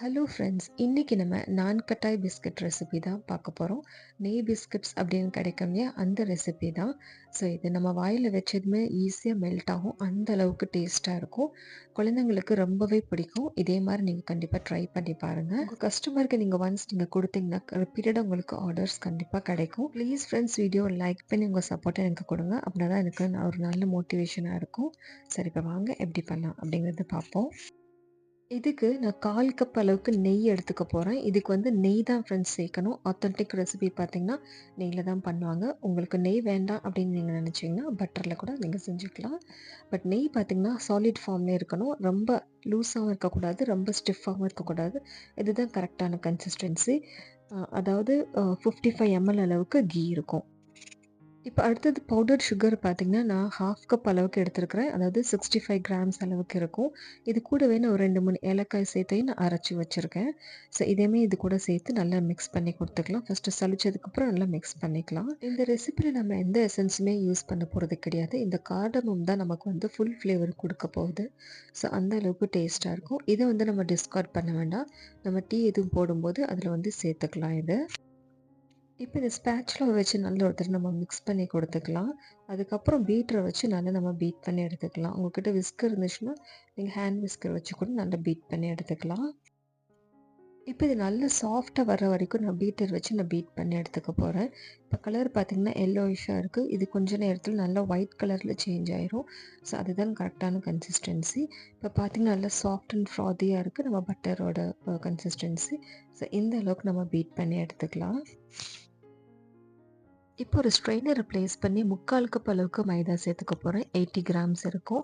Hello friends இன்றைக்கி நம்ம நான் கட்டாய் பிஸ்கட் ரெசிபி தான் பார்க்க போகிறோம் நெய் பிஸ்கட்ஸ் அப்படின்னு கிடைக்கும் இல்லையா? அந்த ரெசிபி தான். ஸோ இது நம்ம வாயில் வச்சதுமே ஈஸியாக மெல்ட் ஆகும். அந்த அளவுக்கு டேஸ்ட்டாக இருக்கும். குழந்தைங்களுக்கு ரொம்பவே பிடிக்கும். இதே மாதிரி நீங்கள் கண்டிப்பாக ட்ரை பண்ணி பாருங்கள் உங்கள் கஸ்டமருக்கு நீங்கள் ஒன்ஸ் நீங்கள் கொடுத்தீங்கன்னா ரிப்பீட்டடாக உங்களுக்கு ஆர்டர்ஸ் கண்டிப்பாக கிடைக்கும். ப்ளீஸ் ஃப்ரெண்ட்ஸ் வீடியோ லைக் பண்ணி உங்கள் சப்போர்ட்டை எனக்கு கொடுங்க. அப்படின்னா தான் எனக்கு ஒரு நல்ல மோட்டிவேஷனாக இருக்கும். சரி இப்போ வாங்க எப்படி பண்ணலாம் அப்படிங்கிறது பார்ப்போம். இதுக்கு நான் கால் கப் அளவுக்கு நெய் எடுத்துக்க போகிறேன் இதுக்கு வந்து நெய் தான் ஃப்ரெண்ட்ஸ் சேர்க்கணும். ஆத்தென்டிக் ரெசிபி பார்த்தீங்கன்னா நெய்யில் தான் பண்ணுவாங்க. உங்களுக்கு நெய் வேண்டாம் அப்படின்னு நீங்கள் நினச்சிங்கன்னா பட்டரில் கூட நீங்கள் செஞ்சுக்கலாம். பட் நெய் பார்த்தீங்கன்னா சாலிட் ஃபார்ம்லேயே இருக்கணும். ரொம்ப லூஸாகவும் இருக்கக்கூடாது. ரொம்ப ஸ்டிஃபாகவும் இருக்கக்கூடாது. இதுதான் கரெக்டான கன்சிஸ்டன்சி அதாவது ஃபிஃப்டி ஃபைவ் எம்எல் அளவுக்கு கீ இருக்கும். இப்போ அடுத்தது பவுடர் சுகர் பார்த்திங்கன்னா நான் ஹாஃப் கப் அளவுக்கு எடுத்துருக்கிறேன். அதாவது சிக்ஸ்டி ஃபைவ் கிராம்ஸ் அளவுக்கு இருக்கும். இது கூடவே நான் ஒரு ரெண்டு மூணு ஏலக்காய் சேர்த்தையும் நான் அரைச்சி வச்சுருக்கேன். ஸோ இதேமே இது கூட சேர்த்து நல்லா மிக்ஸ் பண்ணி கொடுத்துக்கலாம். ஃபஸ்ட்டு சளிச்சதுக்கப்புறம் நல்லா மிக்ஸ் பண்ணிக்கலாம். இந்த ரெசிபியில் நம்ம எந்த எசன்ஸுமே யூஸ் பண்ண போகிறது கிடையாது. இந்த கார்டமும் தான் நமக்கு வந்து ஃபுல் ஃப்ளேவர் கொடுக்க போகுது. ஸோ அந்த அளவுக்கு டேஸ்ட்டாக இருக்கும். இதை வந்து நம்ம டிஸ்கார்ட் பண்ண வேண்டாம். நம்ம டீ எதுவும் போடும்போது அதில் வந்து சேர்த்துக்கலாம் இது. இப்போ இந்த ஸ்பேட்சில் வச்சு நல்ல ஒருத்தர் நம்ம மிக்ஸ் பண்ணி கொடுத்துக்கலாம். அதுக்கப்புறம் பீட்டரை வச்சு நல்லா நம்ம பீட் பண்ணி எடுத்துக்கலாம். உங்கள்கிட்ட விஸ்கர் இருந்துச்சுன்னா நீங்கள் ஹேண்ட் விஸ்கர் வச்சு கூட நல்லா பீட் பண்ணி எடுத்துக்கலாம். இப்போ இது நல்ல சாஃப்டாக வர வரைக்கும் நான் பீட்டர் வச்சு நான் பீட் பண்ணி எடுத்துக்க போகிறேன் இப்போ கலர் பார்த்திங்கன்னா எல்லோயிஷாக இருக்குது இது கொஞ்ச நேரத்தில் நல்லா ஒயிட் கலரில் சேஞ்ச் ஆயிரும். ஸோ அதுதான் கரெக்டான கன்சிஸ்டன்சி இப்போ பார்த்திங்கன்னா நல்லா சாஃப்ட் அண்ட் ஃப்ராதியாக இருக்குது நம்ம பட்டரோட கன்சிஸ்டன்சி ஸோ இந்த அளவுக்கு நம்ம பீட் பண்ணி எடுத்துக்கலாம். இப்போ ஒரு ஸ்ட்ரெயினரை ப்ளேஸ் பண்ணி முக்கால் கப் அளவுக்கு மைதா சேர்த்துக்க போகிறேன் எயிட்டி கிராம்ஸ் இருக்கும்.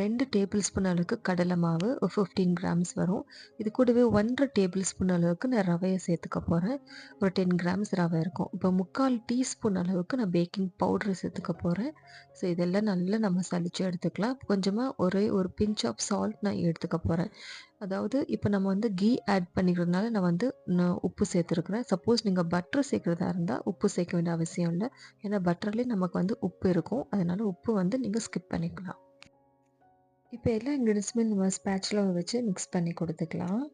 ரெண்டு டேபிள் ஸ்பூன் அளவுக்கு கடலை மாவு ஒரு ஃபிஃப்டீன் கிராம்ஸ் வரும். இது கூடவே ஒன்றரை டேபிள் ஸ்பூன் அளவுக்கு நான் ரவையை சேர்த்துக்க போகிறேன் ஒரு டென் கிராம்ஸ் ரவை இருக்கும். இப்போ முக்கால் டீஸ்பூன் அளவுக்கு நான் பேக்கிங் பவுடர் சேர்த்துக்க போகிறேன் ஸோ இதெல்லாம் நல்லா நம்ம சளிச்சு எடுத்துக்கலாம். கொஞ்சமாக ஒரே ஒரு பிஞ்ச் ஆஃப் சால்ட் நான் எடுத்துக்க போகிறேன் அதாவது இப்போ நம்ம வந்து கீ ஆட் பண்ணிக்கிறதுனால நான் வந்து நான் உப்பு சேர்த்துருக்குறேன். சப்போஸ் நீங்கள் பட்டர் சேர்க்குறதா இருந்தால் உப்பு சேர்க்க வேண்டிய அவசியம் இல்லை. ஏன்னா பட்டர்லேயே நமக்கு வந்து உப்பு இருக்கும். அதனால் உப்பு வந்து நீங்கள் ஸ்கிப் பண்ணிக்கலாம். இப்போ எல்லா இன்க்ரீடியன்ஸுமே நம்ம ஸ்பேச்சில் வச்சு மிக்ஸ் பண்ணி கொடுத்துக்கலாம்.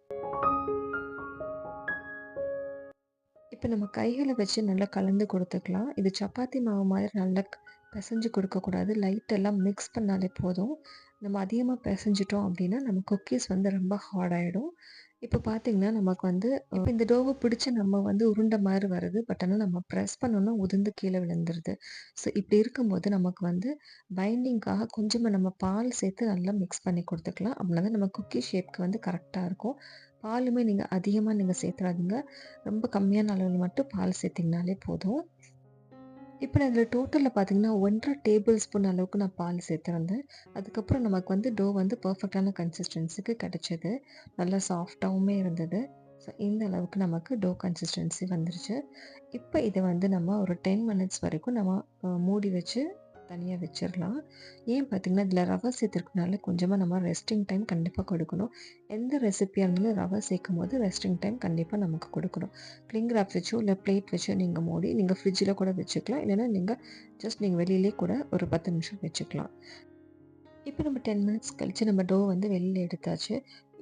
இப்போ நம்ம கைகளை வச்சு நல்லா கலந்து கொடுத்துக்கலாம். இது சப்பாத்தி மாவு மாதிரி நல்லா பிசைஞ்சு கொடுக்கக்கூடாது. லைட்டெல்லாம் மிக்ஸ் பண்ணாலே போதும். நம்ம அதிகமாக பிசைஞ்சிட்டோம் அப்படின்னா நம்ம குக்கீஸ் வந்து ரொம்ப ஹார்டாகிடும் இப்போ பார்த்தீங்கன்னா நமக்கு வந்து இந்த டோவை பிடிச்சி நம்ம வந்து உருண்டை மாதிரி வருது. பட் ஆனால் நம்ம ப்ரெஸ் பண்ணோன்னா உதிர்ந்து கீழே விழுந்துருது. ஸோ இப்படி இருக்கும்போது நமக்கு வந்து பைண்டிங்காக கொஞ்சமாக நம்ம பால் சேர்த்து நல்லா மிக்ஸ் பண்ணி கொடுத்துக்கலாம். அப்படின்னா தான் நம்ம குக்கி ஷேப்க்கு வந்து கரெக்டாக இருக்கும். பாலுமே நீங்கள் அதிகமாக நீங்கள் சேர்த்துறாதீங்க. ரொம்ப கம்மியான அளவில் மட்டும் பால் சேர்த்திங்கனாலே போதும். இப்போ நான் இதில் டோட்டலில் பார்த்தீங்கன்னா ஒன்றரை டேபிள் ஸ்பூன் அளவுக்கு நான் பால் சேர்த்துருந்தேன். அதுக்கப்புறம் நமக்கு வந்து டோ வந்து பர்ஃபெக்டான கன்சிஸ்டன்சிக்கு கிடச்சிது. நல்லா சாஃப்டாகவுமே இருந்தது. ஸோ இந்த அளவுக்கு நமக்கு டோ கன்சிஸ்டன்சி வந்துருச்சு. இப்போ இதை வந்து நம்ம ஒரு டென் மினிட்ஸ் வரைக்கும் நம்ம மூடி வச்சு தனியாக வச்சிடலாம் ஏன் பார்த்திங்கன்னா இதில் ரவை சேர்த்துருக்கனால கொஞ்சமாக நம்ம ரெஸ்டிங் டைம் கண்டிப்பாக கொடுக்கணும். எந்த ரெசிப்பியாக இருந்தாலும் ரவை சேர்க்கும் போது ரெஸ்டிங் டைம் கண்டிப்பாக நமக்கு கொடுக்கணும். கிளிங் ராப் வச்சோ இல்லை பிளேட் வச்சோ நீங்கள் மூடி நீங்கள் ஃப்ரிட்ஜில் கூட வச்சுக்கலாம். இல்லைனா நீங்கள் ஜஸ்ட் நீங்கள் வெளியிலே கூட ஒரு பத்து நிமிஷம் வச்சுக்கலாம். இப்போ நம்ம டென் மினிட்ஸ் கழித்து நம்ம டோ வந்து வெளியில் எடுத்தாச்சு.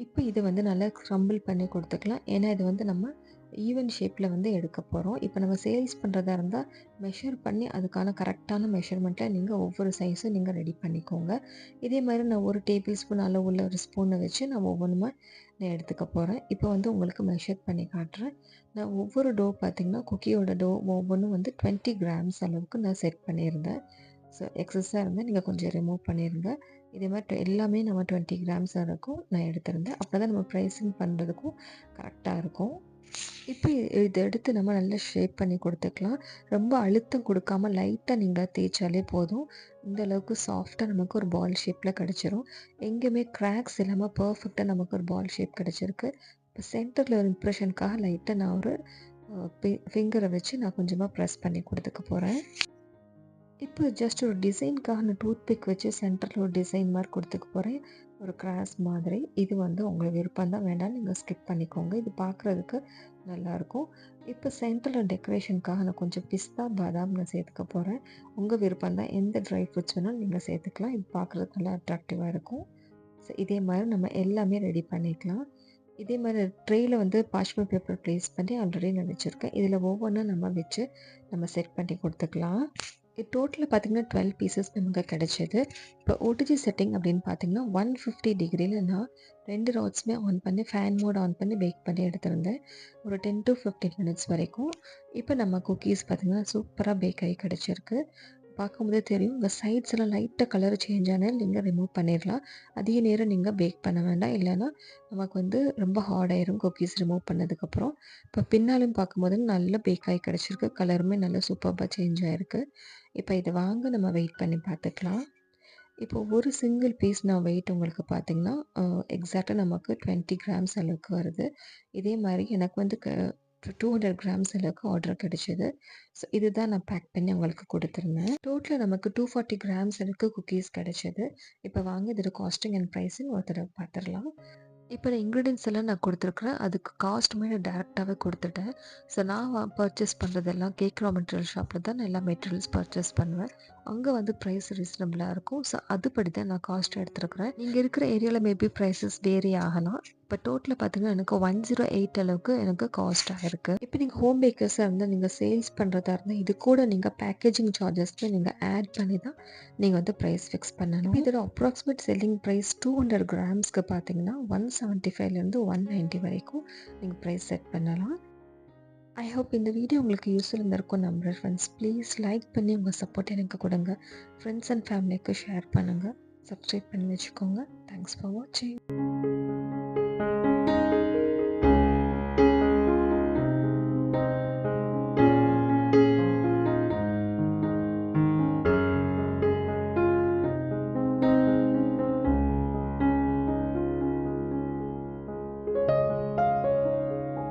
இப்போ இது வந்து நல்லா க்ரம்பிள் பண்ணி கொடுத்துக்கலாம். ஏன்னா இது வந்து நம்ம ஈவன் ஷேப்பில் வந்து எடுக்க போகிறோம் இப்போ நம்ம சேல்ஸ் பண்ணுறதா இருந்தால் மெஷர் பண்ணி அதுக்கான கரெக்டான மெஷர்மெண்ட்டில் நீங்கள் ஒவ்வொரு சைஸும் நீங்கள் ரெடி பண்ணிக்கோங்க. இதே மாதிரி நான் ஒரு டேபிள் ஸ்பூன் அளவு உள்ள ஒரு ஸ்பூனை வச்சு நான் ஒவ்வொன்றுமா நான் எடுத்துக்க போகிறேன் இப்போ வந்து உங்களுக்கு மெஷர் பண்ணி காட்டுறேன். நான் ஒவ்வொரு டோ பார்த்திங்கன்னா குக்கியோட டோ ஒவ்வொன்றும் வந்து டுவெண்ட்டி கிராம்ஸ் அளவுக்கு நான் செட் பண்ணியிருந்தேன். ஸோ எக்ஸஸாக இருந்தால் நீங்கள் கொஞ்சம் ரிமூவ் பண்ணிடுங்க இதே மாதிரி எல்லாமே நம்ம டுவெண்ட்டி கிராம்ஸ் இருக்கும் நான் எடுத்திருந்தேன். அப்போ தான் நம்ம ப்ரைஸிங் பண்ணுறதுக்கும் கரெக்டாக இருக்கும். இப்போ இதை எடுத்து நம்ம நல்லா ஷேப் பண்ணி கொடுத்துக்கலாம். ரொம்ப அழுத்தம் கொடுக்காம லைட்டாக நீங்கள் தேய்ச்சாலே போதும். இந்த அளவுக்கு சாஃப்டாக நமக்கு ஒரு பால் ஷேப்பில் கிடச்சிரும். எங்கேயுமே கிராக்ஸ் இல்லாமல் பர்ஃபெக்டாக நமக்கு ஒரு பால் ஷேப் கிடச்சிருக்கு. இப்போ சென்டரில் ஒரு இம்ப்ரெஷனுக்காக லைட்டாக நான் ஒரு ஃபிங்கரை வச்சு நான் கொஞ்சமாக ப்ரெஸ் பண்ணி கொடுத்துக்க போகிறேன் இப்போ ஜஸ்ட் ஒரு டிசைனுக்காக நான் டூத் பிக் வச்சு சென்டரில் ஒரு டிசைன் மாதிரி கொடுத்துக்க போகிறேன் ஒரு கிராஸ் மாதிரி. இது வந்து உங்கள் விருப்பம் தான். வேண்டாம் நீங்கள் ஸ்கிப் பண்ணிக்கோங்க. இது பார்க்குறதுக்கு நல்லாயிருக்கும் இப்போ சென்டரில் டெக்கரேஷனுக்காக நான் கொஞ்சம் பிஸ்தா பாதாம் நான் சேர்த்துக்க போகிறேன் உங்கள் விருப்பம் தான். எந்த ட்ரை ஃப்ரூட்ஸ் வேணாலும் நீங்கள் சேர்த்துக்கலாம். இது பார்க்குறதுக்கு நல்லா அட்ராக்டிவாக இருக்கும். ஸோ இதே மாதிரி நம்ம எல்லாமே ரெடி பண்ணிக்கலாம். இதே மாதிரி ட்ரேயில் வந்து பார்ச்மெண்ட் பேப்பர் ப்ளேஸ் பண்ணி ஆல்ரெடி நான் வச்சுருக்கேன். இதில் ஒவ்வொன்றும் நம்ம வச்சு நம்ம செட் பண்ணி கொடுத்துக்கலாம். டோட்டலாக பார்த்தீங்கன்னா டுவெல் பீசஸ் நமக்கு கிடச்சிது. இப்போ ஓடிஜி செட்டிங் அப்படின்னு பார்த்தீங்கன்னா ஒன் ஃபிஃப்டி டிகிரியில் நான் ரெண்டு ராட்ஸுமே ஆன் பண்ணி ஃபேன் மோட் ஆன் பண்ணி பேக் பண்ணி எடுத்திருந்தேன். ஒரு டென் டு ஃபிஃப்டீன் மினிட்ஸ் வரைக்கும். இப்போ நம்ம குக்கீஸ் பார்த்திங்கன்னா சூப்பராக பேக் ஆகி கிடச்சிருக்கு. பார்க்கும்போதே தெரியும். உங்கள் சைட்ஸில் லைட்டாக கலர் சேஞ்ச் ஆனால் நீங்கள் ரிமூவ் பண்ணிடலாம். அதிக நேரம் நீங்கள் பேக் பண்ண வேண்டாம். இல்லைன்னா நமக்கு வந்து ரொம்ப ஹார்ட் ஆயிரும் குக்கீஸ் ரிமூவ் பண்ணதுக்கப்புறம் இப்போ பின்னாலும் பார்க்கும்போது நல்ல பேக் ஆகி கிடச்சிருக்கு. கலருமே நல்லா சூப்பராக சேஞ்ச் ஆகிருக்கு இப்போ இதை வாங்க நம்ம வெயிட் பண்ணி பார்த்துக்கலாம். இப்போ ஒரு சிங்கிள் பீஸ் நான் வெயிட் உங்களுக்கு பார்த்தீங்கன்னா எக்ஸாக்டாக நமக்கு டுவெண்ட்டி கிராம்ஸ் அளவுக்கு வருது. இதே மாதிரி எனக்கு வந்து க டூ ஹண்ட்ரட் கிராம்ஸ் அளவுக்கு ஆர்டர் கிடைச்சிது. ஸோ இதுதான் நான் பேக் பண்ணி உங்களுக்கு கொடுத்துருந்தேன். டோட்டலாக நமக்கு டூ ஃபார்ட்டி கிராம்ஸ் அளவுக்கு குக்கீஸ் கிடைச்சிது. இப்போ வாங்க இதோட காஸ்டிங் அண்ட் ப்ரைஸிங் ஒரு தடவை பார்த்துடலாம். இப்போ நான் இன்க்ரீடியன்ஸ் எல்லாம் நான் கொடுத்துருக்குறேன். அதுக்கு காஸ்ட்டுமே நான் டேரெக்டாகவே கொடுத்துட்டேன். ஸோ நான் பர்ச்சேஸ் பண்ணுறதெல்லாம் கேக் ரா மெட்டீரியல் ஷாப்பில் தான் நான் எல்லா மெட்டீரியல்ஸ் பர்ச்சேஸ் பண்ணுவேன். அங்கே வந்து ப்ரைஸ் ரீசனபிளாக இருக்கும். ஸோ அதுபடி தான் நான் காஸ்ட் எடுத்துருக்குறேன். நீங்கள் இருக்கிற ஏரியாவில் மேபி ப்ரைஸஸ் வேரி ஆகலாம். இப்போ டோட்டலாக பார்த்தீங்கன்னா எனக்கு ஒன் ஜீரோ எயிட் அளவுக்கு எனக்கு காஸ்ட் ஆகிருக்கு இப்போ நீங்கள் ஹோம் பேக்கர்ஸாக இருந்தால் நீங்கள் சேல்ஸ் பண்ணுறதா இருந்தால் இது கூட நீங்கள் பேக்கேஜிங் சார்ஜஸ்க்கு நீங்கள் ஆட் பண்ணி தான் நீங்கள் வந்து ப்ரைஸ் ஃபிக்ஸ் பண்ணணும். இதோட approximate selling price two hundred கிராம்ஸ்க்கு பார்த்தீங்கன்னா ஒன் செவன்ட்டி ஃபைவ்லேருந்து ஒன் நைன்ட்டி வரைக்கும் நீங்கள் ப்ரைஸ் செட் பண்ணலாம். ஐ ஹோப் இந்த வீடியோ உங்களுக்கு யூஸ்ஃபுல் இருந்திருக்கும் நம்புகிறேன் ஃப்ரெண்ட்ஸ் ப்ளீஸ் லைக் பண்ணி உங்கள் சப்போர்ட் எனக்கு கொடுங்க. ஃப்ரெண்ட்ஸ் அண்ட் ஃபேமிலிக்கு ஷேர் பண்ணுங்கள் சப்ஸ்கிரைப் பண்ணி வச்சுக்கோங்க. தேங்க்ஸ் ஃபார் வாட்சிங்